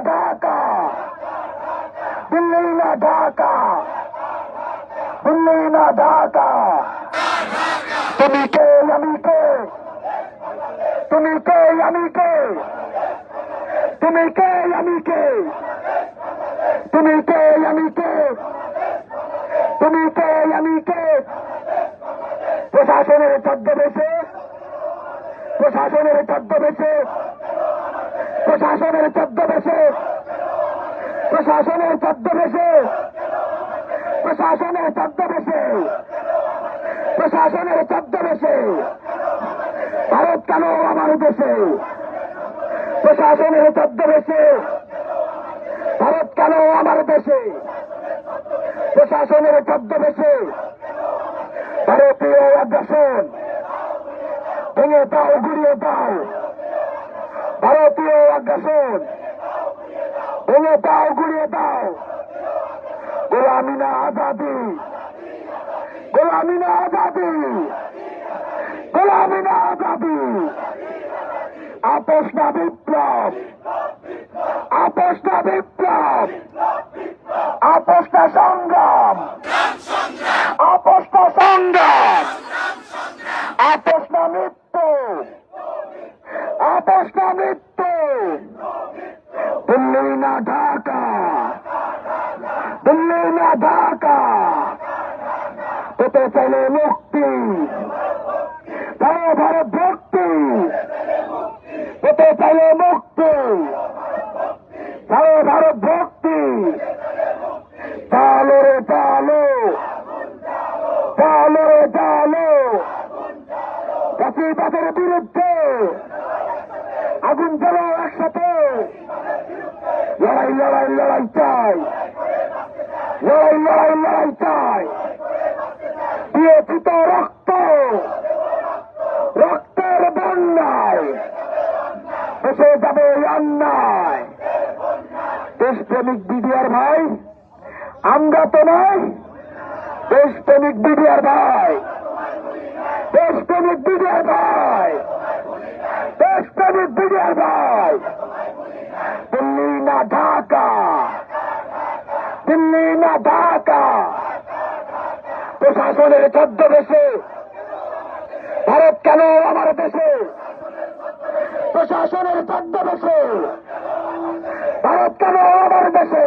ঢাকা। দিল্লি না ঢাকা। দিল্লি না ঢাকা। তুমি কে, আমি কে? তুমি কে, আমি কে? তুমি কে, আমি কে? তুমি কে, আমি কে? তুমি কে, আমি কে? প্রশাসনের ছদ্মবেশে প্রশাসনের ছদ্মবেশে প্রশাসনের ছদ্মবেশে। প্রশাসনের ছদ্মবেশে। প্রশাসনের ছদ্মবেশে। প্রশাসনের ছদ্মবেশে। ভারত কেন আমার দেশে? প্রশাসনের ছদ্মবেশে। ভারত কেন আমার দেশে? প্রশাসনের ছদ্মবেশে। ভারতীয় আগ্রাসন। ভেঙে দাও, গুড়িয়ে দাও। আগ্রাসন ভেঙে দাও গুড়িয়ে দাও। গোলামিনা আজাদি গোলামিনা আজাদি গোলামিনা আজাদি। আপোষ না বিপ্লব আপোষ না বিপ্লব আপোষ না সংগ্রাম আপোষ না সংগ্রাম আপোষ না মৃত্যু আপোষ না মৃত্যু। না ঢাকা দিল্লি না ঢাকা পেতে চাইলে মুক্তি ভারত ভারত ভক্তি পেতে চাইলে মুক্তি ভারত ভারত ভক্তি চালো রে চালো চালো রে চালো চাষিবাদের বিরুদ্ধে আগুন জ্বালো একসাথে। লড়াই লড়াই লড়াই চাই। লড়াই লড়াই লড়াই চাই। দিয়েছি তো রক্ত, রক্তের বন্যায় এসে যাবে অন্যায়। দেশপ্রেমিক বিডিআর ভাই, আমরা তো নয়, দেশপ্রেমিক বিডিআর ভাই দেশপ্রেমিক বিডিআর ভাই দেশপ্রেমিক বিডিআর ভাই দিল্লি না ঢাকা দিল্লি না ঢাকা? প্রশাসনের ছদ্মবেশে। ভারত কেন আমার দেশে? প্রশাসনের ছদ্মবেশে। ভারত কেন আমার দেশে?